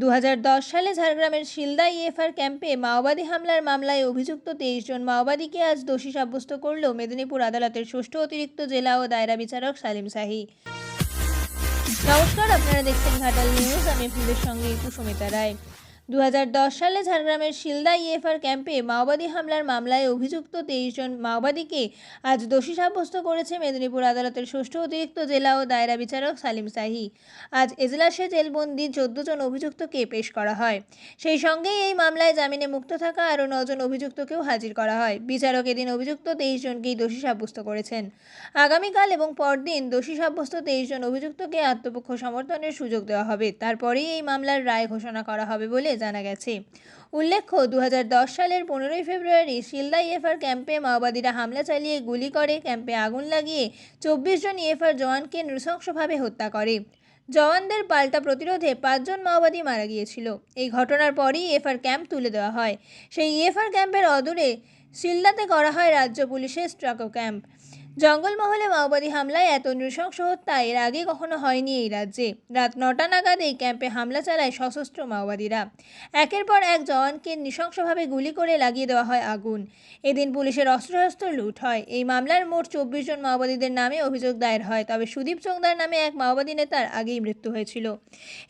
দু হাজার দশ সালে ঝাড়গ্রামের শিলদা ইএফআর ক্যাম্পে মাওবাদী হামলার মামলায় অভিযুক্ত তেইশ জন মাওবাদীকে আজ দোষী সাব্যস্ত করল মেদিনীপুর আদালতের ষষ্ঠ অতিরিক্ত জেলা ও দায়রা বিচারক সালিম শাহী। নমস্কার, আপনারা দেখছেন ঘাটাল নিউজ, আমি আপনাদের সঙ্গে সুমিতা রায়। দু হাজার দশ সালে ঝাড়গ্রামের শিলদা ইএফআর ক্যাম্পে মাওবাদী হামলার মামলায় অভিযুক্ত তেইশ জন মাওবাদীকে আজ দোষী সাব্যস্ত করেছে মেদিনীপুর আদালতের ষষ্ঠ অতিরিক্ত জেলা ও দায়রা বিচারক সালিম শাহী। আজ এজলাসে জেলবন্দি চোদ্দ জন অভিযুক্তকে পেশ করা হয়। সেই সঙ্গেই এই মামলায় জামিনে মুক্ত থাকা আরও নজন অভিযুক্তকেও হাজির করা হয়। বিচারক এদিন অভিযুক্ত তেইশ জনকেই দোষী সাব্যস্ত করেছেন। আগামীকাল এবং পরদিন দোষী সাব্যস্ত তেইশ জন অভিযুক্তকে আত্মপক্ষ সমর্থনের সুযোগ দেওয়া হবে। তারপরেই এই মামলার রায় ঘোষণা করা হবে বলে জানা গেছে। উল্লেখ্য, দুহাজার দশ সালের পনেরোই ফেব্রুয়ারি শিলদা ইএফআর ক্যাম্পে মাওবাদীরা হামলা চালিয়ে গুলি করে, ক্যাম্পে আগুন লাগিয়ে চব্বিশ জন ইএফআর জওয়ানকে নৃশংসভাবে হত্যা করে। জওয়ানদের পাল্টা প্রতিরোধে পাঁচজন মাওবাদী মারা গিয়েছিল। এই ঘটনার পরই ইএফআর ক্যাম্প তুলে দেওয়া হয়। সেই ইএফআর ক্যাম্পের অদূরে শিলদাতে করা হয় রাজ্য পুলিশের স্ট্রাকো ক্যাম্প। জঙ্গলমহলে মাওবাদী হামলায় এত নৃশংস হত্যা এর আগে কখনো হয়নি এই রাজ্যে। রাত নটা নাগাদ এই ক্যাম্পে হামলা চালায় সশস্ত্র মাওবাদীরা। একের পর এক জওয়ানকে নৃশংসভাবে গুলি করে লাগিয়ে দেওয়া হয় আগুন। এদিন পুলিশের অস্ত্রশস্ত্র লুট হয়। এই মামলার মোট চব্বিশ জন মাওবাদীদের নামে অভিযোগ দায়ের হয়, তবে সুদীপ চোংদার নামে এক মাওবাদী নেতার আগেই মৃত্যু হয়েছিল।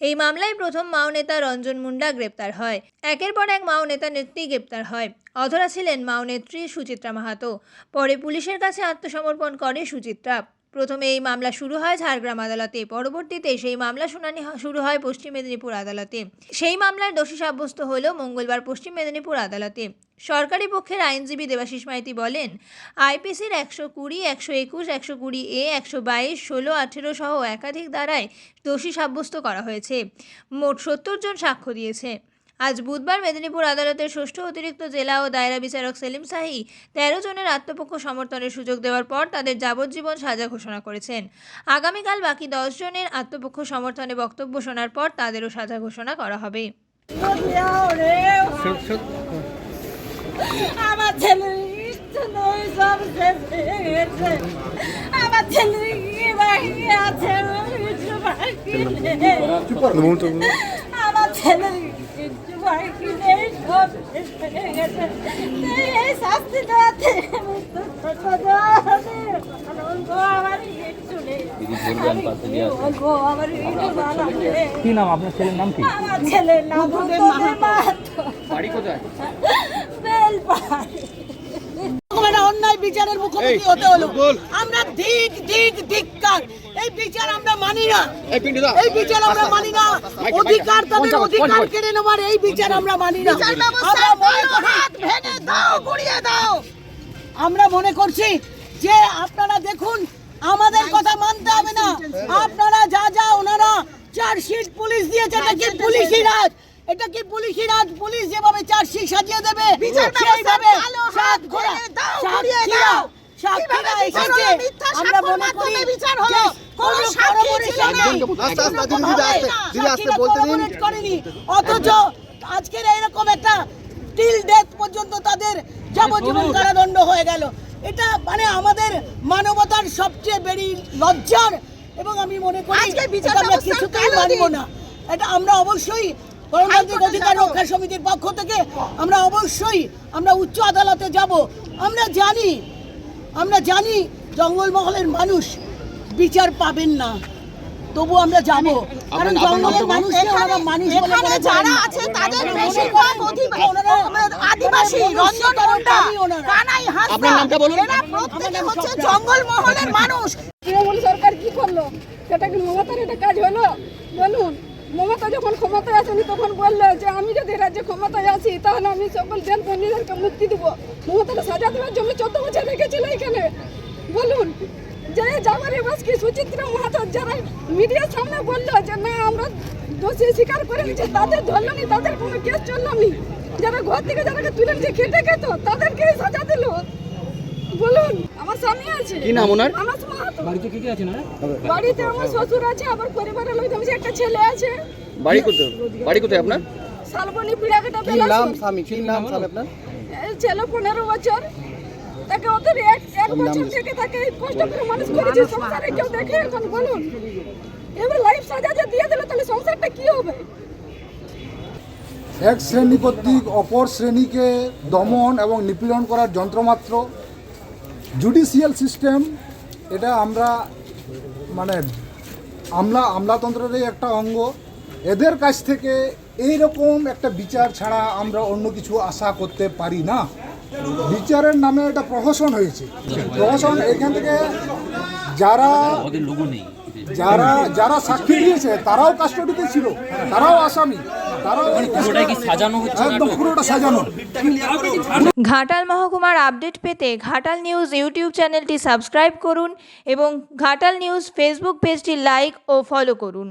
এই মামলায় প্রথম মাও নেতা রঞ্জন মুন্ডা গ্রেপ্তার হয়। একের পর এক মাও নেতা নেত্রী গ্রেপ্তার হয়। অধরা ছিলেন মাও নেত্রী সুচিত্রা মাহাতো। পরে পুলিশের কাছে আত্মসমর্পণ করে সুচিত্রা। প্রথমে এই মামলা শুরু হয় ঝাড়গ্রাম আদালতে, পরবর্তীতে সেই মামলা শুনানি শুরু হয় পশ্চিম মেদিনীপুর আদালতে। সেই মামলার দোষী সাব্যস্ত হল মঙ্গলবার পশ্চিম মেদিনীপুর আদালতে। সরকারি পক্ষের আইনজীবী দেবাশিস মাইতি বলেন, আইপিসির একশো কুড়ি, একশো একুশ, একশো কুড়ি এ, একশো বাইশ, ষোলো, আঠেরো সহ একাধিক ধারায় দোষী সাব্যস্ত করা হয়েছে। মোট সত্তর জন সাক্ষ্য দিয়েছে। আজ বুধবার মেদিনীপুর আদালতের ষষ্ঠ অতিরিক্ত জেলা ও দায়রা বিচারক সেলিম শাহী তেরো জনের আত্মপক্ষ সমর্থনের সুযোগ দেওয়ার পর তাদের যাবজ্জীবন সাজা ঘোষণা করেছেন। আগামীকাল বাকি দশ জনের আত্মপক্ষ সমর্থনে বক্তব্য শোনার পর তাদেরও সাজা ঘোষণা করা হবে। আমার বাকি আছে? আমার ছেলের সব হয়ে গেছে এই শাস্তি দেওয়াতে কি নাম? আপনার ছেলের নাম কি? আমার ছেলের নাম বাড়ি কোথায়? বেলপাড়ি। এরকম একটা অন্যায় বিচারের মুখোমুখি হতে হলো। আমরা ধিক ধিক ধিক্কার। এই বিচার আমরা মানি না। এই বিচার আমরা মানি না। অধিকার তাদের অধিকার কেড়ে নেওয়ার এই বিচার আমরা মানি না। আমরা মনে করি ভেঙে দাও গুড়িয়ে দাও। আমরা মনে করছি যে আপনারা দেখুন আমাদের কথা মানতে হবে না। আপনারা যা যা ওনারা চার্জশিট পুলিশ দিয়েছে এটা কি পুলিশি রাজ? এটা কি পুলিশি রাজ? পুলিশ যেভাবে চার্জশিট সাজিয়ে দেবে সেইভাবে সাতক্ষীরা সাতক্ষীরা সাতক্ষীরা এসেছে। আমরা মনে করি যে কোনো সাক্ষী ছিল না। অথচ আজকের এরকম একটা টিল ডেথ পর্যন্ত তাদের যাবজ্জীবন কারাদণ্ড হয়ে গেল। এটা মানে আমাদের মানবতার সবচেয়ে বেরি লজ্জার এবং আমি মনে করি আমরা কিছুতেই মানব না। এটা আমরা অবশ্যই গণতান্ত্রিক অধিকার রক্ষা সমিতির পক্ষ থেকে আমরা অবশ্যই আমরা উচ্চ আদালতে যাব। আমরা জানি আমরা জানি জঙ্গলমহলের মানুষ বিচার পাবেন না। তবু আমরা যাব। কারণ জঙ্গলের মানুষকে ওনারা মানুষ এখানে যারা আছে তাদের বেশিরভাগ আদিবাসী রঞ্জন ওনারা। কানাই হাসদা আপনার নামটা বলুন। এরা প্রত্যেকে হচ্ছে জঙ্গল মহলের মানুষ। তৃণমূল সরকার কি করল? সেটা কি মমতার এটা কাজ হলো? বলুন মমতা যখন ক্ষমতায় আসেনি তখন বলল যে আমি যদি রাজ্যে ক্ষমতায় আসি তাহলে আমি সকল জেল বন্দীদেরকে মুক্তি দিব। মমতাকে সাজা দেওয়ার জন্য চোদ্দ বছর রেখেছিল এখানে। বলুন যে জামারি বাসকে সুচিত্রা মাহাতো যারা মিডিয়ার সামনে বলল যে না আমরা দোষী স্বীকার করে নিচ্ছে তাদের ধরলো নি তাদের কোনো কেস চলল নি। যারা ঘর থেকে যারাকে তুলে নিয়ে খেটে খেত তাদেরকে সাজা দিল। বলুন আমার স্বামী আছে। কি নাম ওনার? আমার মাহাতো। বাড়িতে কে কে আছে না? বাড়িতে আমার শ্বশুর আছে আবার পরিবারের লোক আছে একটা ছেলে আছে। বাড়ি কোথায়? বাড়ি কোথায় আপনার? শালবনি পিড়াকাটা কি নাম স্বামী? কি নাম স্বামী আপনার? এই ছেলে পনেরো বছর। তাকে ওদের এক এক বছর থেকে তাকে কষ্ট করে মানুষ করেছে। সংসারে কেউ দেখে? এখন বলুন। এবার লাইফ সাজা যে দিয়ে দিলে তাহলে সংসারটা কি হবে? এক শ্রেণি কর্তৃক অপর শ্রেণীকে দমন এবং নিপীড়ন করার যন্ত্রমাত্র। জুডিশিয়াল সিস্টেম এটা আমরা মানে আমলা আমলাতন্ত্রেরই একটা অঙ্গ। এদের কাছ থেকে এই রকম একটা বিচার ছাড়া আমরা অন্য কিছু আশা করতে পারি না। বিচারের নামে এটা প্রহসন হয়েছে। প্রহসন এখান থেকে যারা যারা যারা সাক্ষী দিয়েছে তারাও কাস্টডিতে ছিল তারাও আসামি তারাও সাজানো হচ্ছে একদম পুরোটা সাজানো। ঘাটাল মহকুমার আপডেট পেতে ঘাটাল নিউজ ইউটিউব চ্যানেলটি সাবস্ক্রাইব করুন এবং ঘাটাল নিউজ ফেসবুক পেজটি লাইক ও ফলো করুন।